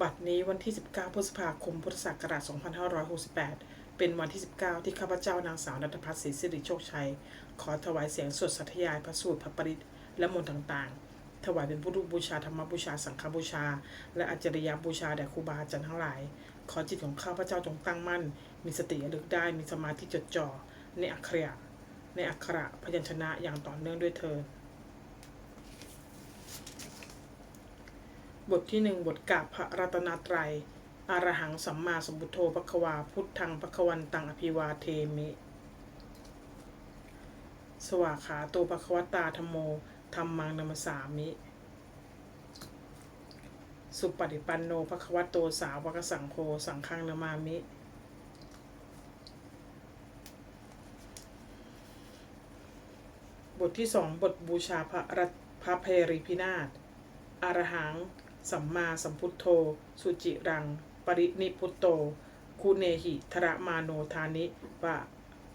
บัดนี้วันที่ 19 พฤษภาคม พุทธศักราช 2568 เป็นวันที่ 19 ที่ข้าพเจ้านางสาวนัทพัฒน์ศรีสิริโชคชัย ขอถวายเสียงสวดสัทยายพระสูตรพระปริตและมนต์ต่างๆ ถวายเป็นพุทธบูชาธรรมบูชา สังฆบูชา และอาจริยบูชาแด่ครูบาอาจารย์ทั้งหลาย ขอจิตของข้าพเจ้าจงตั้งมั่น มีสติระลึกได้ มีสมาธิจดจ่อ ในอักขระในอักขระพยัญชนะอย่างต่อเนื่องด้วยเธอ บทที่หนึ่งบทกาบพระรัตนตรัย อรหังสัมมาสัมพุทโธปะควา พุทธังปะควันตังอภิวาเทมิ สวากขาโตปะควตาธรรมโมธรรมังนัมสสามิ สุปฏิปันโนภควโตสาวกสังโฆสังฆังนามามิ บทที่สองบทบูชาพระพระเพริพินาศอรหัง สัมมาสัมพุทโธ สุจิรัง ปรินิพุตโตคุเนหิทระมาโนทานิปะ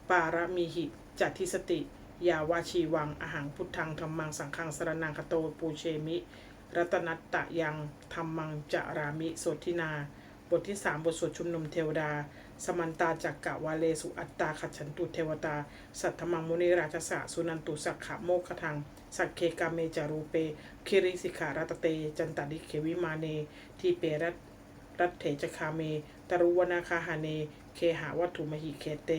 ปารมีหิจัตทิสติ ยาวาชีวังอหังพุทธังธรรมังสังฆังสรนังคโตปูเชมิ รัตนัตตะยังธรรมังจารามิสดทินา บทที่สามบทสวดชุมนุมเทวดา สมันตาจักกะวาเลสุอัตตาขัจฉันตุเทวตา สัทธมังมุนิราชสะสุนันตุสักขะโมคคทัง สักเคกาเมจารูเป คิริสิขารัตเต จันตดิเขวิมาเน ทีเปรัตรัตเถจคาเม ตรุวนาคาหาเน เคหาวัตถุมหิเคเต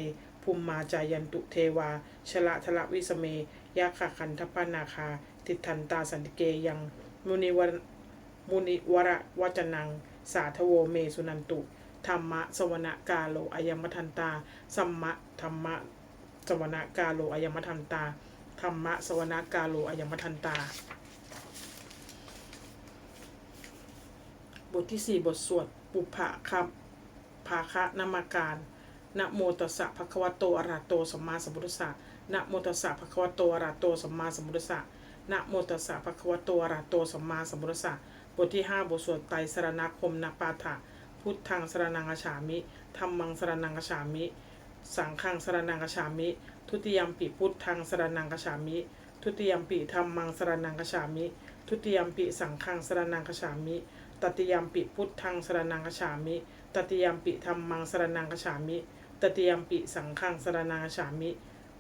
ภูมมาจายันตุเทวา ชละทละวิสเม ยาคาคันทปานาคา ติทันตาสันติเกยัง มุนิวรมุนิวระวจนัง สาธโวเมสุนันตุ ธรรมะสวนกาโลอายมทันตา สัมมะธรรมะสวนกาโลอายมทันตา ธรรมะสวนกาโลอายมทันตา บทที่ 4 บทสวดปุพะคับภาคะนามาการนะโมตัสสะภะคะวะโตอะระหะโตสัมมาสัมพุทธัสสะนะโมตัสสะภะคะวะโตอะระหะโตสัมมาสัมพุทธัสสะนะโมตัสสะภะคะวะโตอะระหะโตสัมมาสัมพุทธัสสะบทที่ 5 บทสวดไตรสรณคมนาปาฐะ พุทธังสรนังกฉามิธรรมังสรนังกฉามิ สังฆังสรนังกฉามิ ทุติยมปิพุทธังสรนังกฉามิ ทุติยมปิธรรมังสรนังกฉามิ ทุติยมปิสังฆังสรนังกฉามิ ตติยมปิพุทธังสรนังกฉามิ ตติยมปิธรรมังสรนังกฉามิ ตติยมปิสังฆังสรนังกฉามิ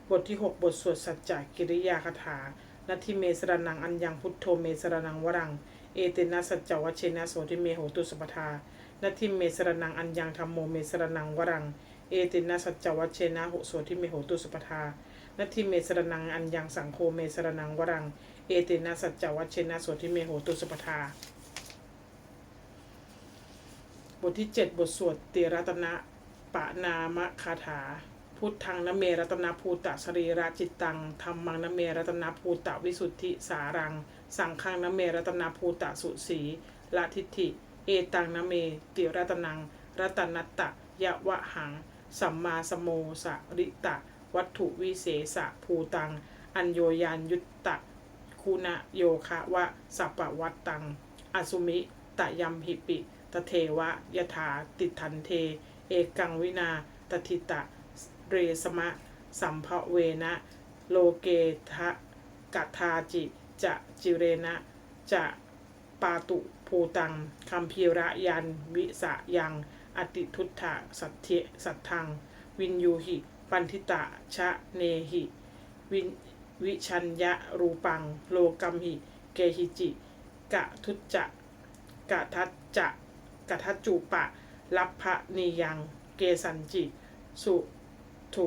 บทที่ 6 บทสวดสัจจกิริยาคาถานาทิเมสรนังอัญญังพุทโธเมสรนังวรัง เอเตนะสัจจวัชเชนะโสติเมโหตุสปทา นาทิเมสรนังอัญญังธรรมโมเมสรนังวรัง เอเตนะสัจวัชเชนะโหโสติเมโหตุสปทานาทิเมสรนังอัญญังสังโฆเมสรนังวรัง เอเตนะสัจวัชเชนะโสติเมโหตุสปทา บทที่ 7 บทสวดเตรัตนะปะนามะคาถา พุทธังนเมรัตนภูตะสรีระจิตตังธรรมังนเมรัตนภูตะวิสุทธิสารัง สังฆังนเมรัตนภูตะสุสีละทิฏฐิ เอตังนเม ติรัตนัง รัตนัตตะยะวะหัง สัมมาสโมสะริตะ วัตถุวิเศษะภูตัง อัญโยยานยุตตะ คุณโยคะวะสัปปวัตตัง อสุมิตะยัมหิปิตเทวะยถาติทันเท เอกังวินาตทิตะ เรสมะ สัมภเวนะ โลเกทะกัทาจิ จะจิเรนะ จะปาตุ ภูตังคัมพีระยัน วิสะยัง อติทุตถะสัทเทสัทธัง วินยูหิ ปันทิตะ ชะเนหิ วินวิชัญญะรูปัง โลกัมหิ เกหิจิ กะทุจจะกะทัจจะกะทัจจุปะ ลัพพะนียัง เกสันจิ สุถุ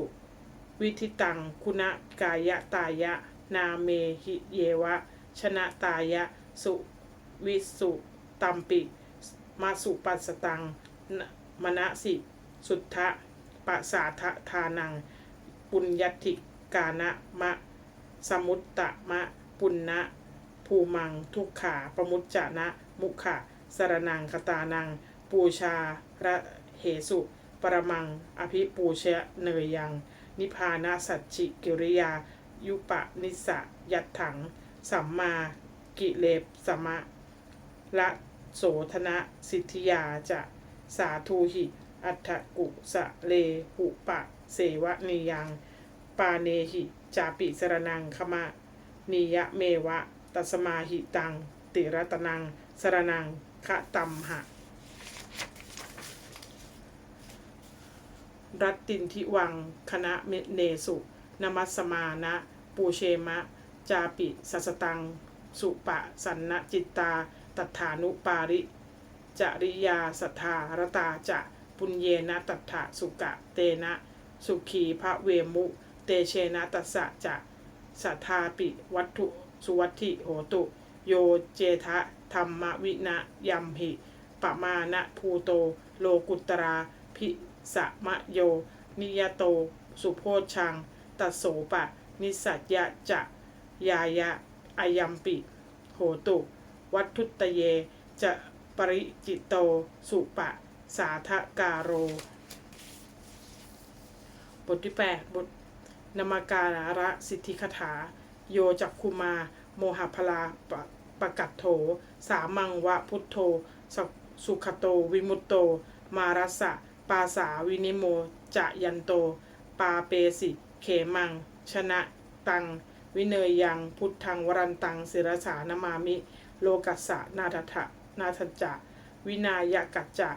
วิธิตัง คุณกายะตายะ นาเมหิเยวะ ชนะตายะ สุวิสุ ตัมปิ มาสุปัสสตังนมณสิ สุทธะปะสาทะทานัง ปุญญติกานะมะ สมุตตะมะ ปุณณะภูมัง ทุกขาปมุจจานะ มุขะสรนังคตานัง ปูชาระเหสุ ปรมัง อภิปูเชะเนยยัง นิพพานาสัจจิกิริยา ยุปะนิสะยัตถัง สัมมากิเลปสมะละ โสธนะสิทธิยาจะสาธูหิอัฏกุสะเลหุปะเสวะนียัง ปาเนหิจาปิสรนังขมะนิยะเมวะตัสมาหิตัง ติรตนัง สรนังคะตัมหะ รัตตินทิวัง คณะเนสุ นมัสมานะ ปูเชมะ จาปิสัสตัง สุปะสันนจิตตา ตัฐานุปาริจริยาสัทธารตาจะปุญเยนะตัฐะสุกะเตนะสุขีพระเวมุ เตเชนะตัสสะจะสัทธาปิวัตถุสุวัตถิโหตุ โยเจทะธรรมวินะยัมหิปมานะภูโต โลกุตราพิสะมะโย นิยโต สุโพชัง ตัสโสปะ นิสัจยะจะ ยายะอายัมปิ โหตุ วัตถุตเย จะปริจิตโต สุปะ สาทกาโร บทที่ 8 บทนามการะสิทธิคถา โยจักคุมา โมหพลาปะปะกัตโถ สามังวะพุทโธสสุขโต วิมุตโต มารัสสะ ปาสาวินิโม จะยันโต ปาเปสิ เขมัง ชนะ ตัง วิเนยยัง พุทธังวรันตังศิรสานมามิ โลกัสสะนาทัทะนาทัจจะวินายกัจจะ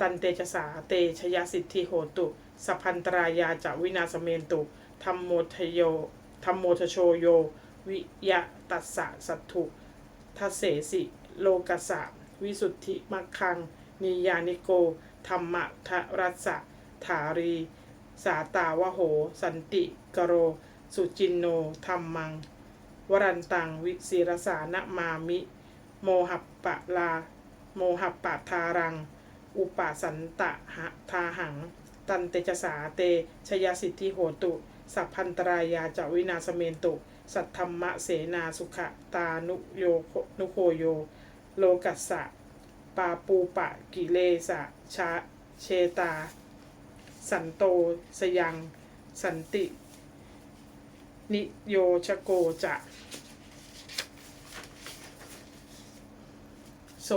ตันเตชะสาเตชยสิทธิโหตุสัพพันตรายาจะวินาสเมนตุธรรมโมทโยธรรมโมทโชโย วิยะตัสสะสัตถุทัเสสิ โลกัสสะวิสุทธิมัคคัง นิยานิโก ธรรมะทะรัสสะถารี สาตาวโห สันติกโร สุจินโนธรรมัง วรันตัง วิศิรสานมามิ โมหัปปะลา โมหัปปะทารัง อุปาสันตะหะทาหัง ตันเตจสาเต ชยสิทธิโหตุ สัพพันตรายาจาวินาสเมนตุ สัทธรรมะเสนาสุขตานุโยนุโคโย โลกัสสะ ปาปูปะกิเลสะชาเชตา สันโตสยัง สันติ นิโยชโกจะ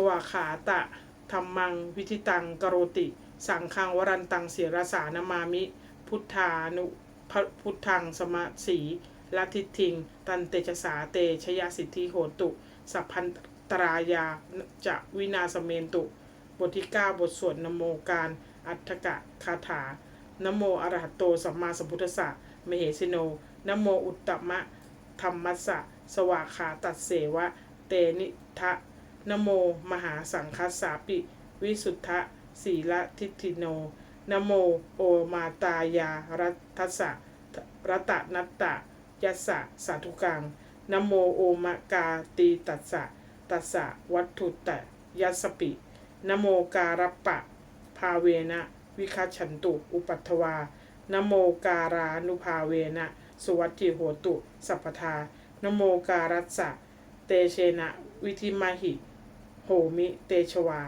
วาขาตะธรรมัง วิธิตังกโรติ สังฆังวรันตังเสียรสานามามิ พุทธานุพุทธังสมะสีลัทธิทิง ตันเตชะสาเตชยสิทธิโหตุ สัพพันตรายาจะวินาสเมนตุ บทที่ 9 บทสวดนโมการอัฏฐกะคาถานโมอรหัตโตสัมมาสัมพุทธัสสะมเหสิโนนโมอุตตมะธรรมัสสะสวากขาตัดเสวะ เตนิทะ นโม มหาสังคัสสาปิ วิสุทธะสีละทิติโน นโม โอมาตายารัตสะรัตนัตตะยัสสะสาธุกัง นโมโอมากาตีตัสสะตัสสะวัตถุตะยัสปิ นโมการัปปะ ภาเวนะ วิคัชันตุ อุปัตวานโมการานุภาเวนะสุวัตถิโหตุ สัพพทานโมการัสสะ เตเชนะ วิธิมาหิ โหมิเตชวา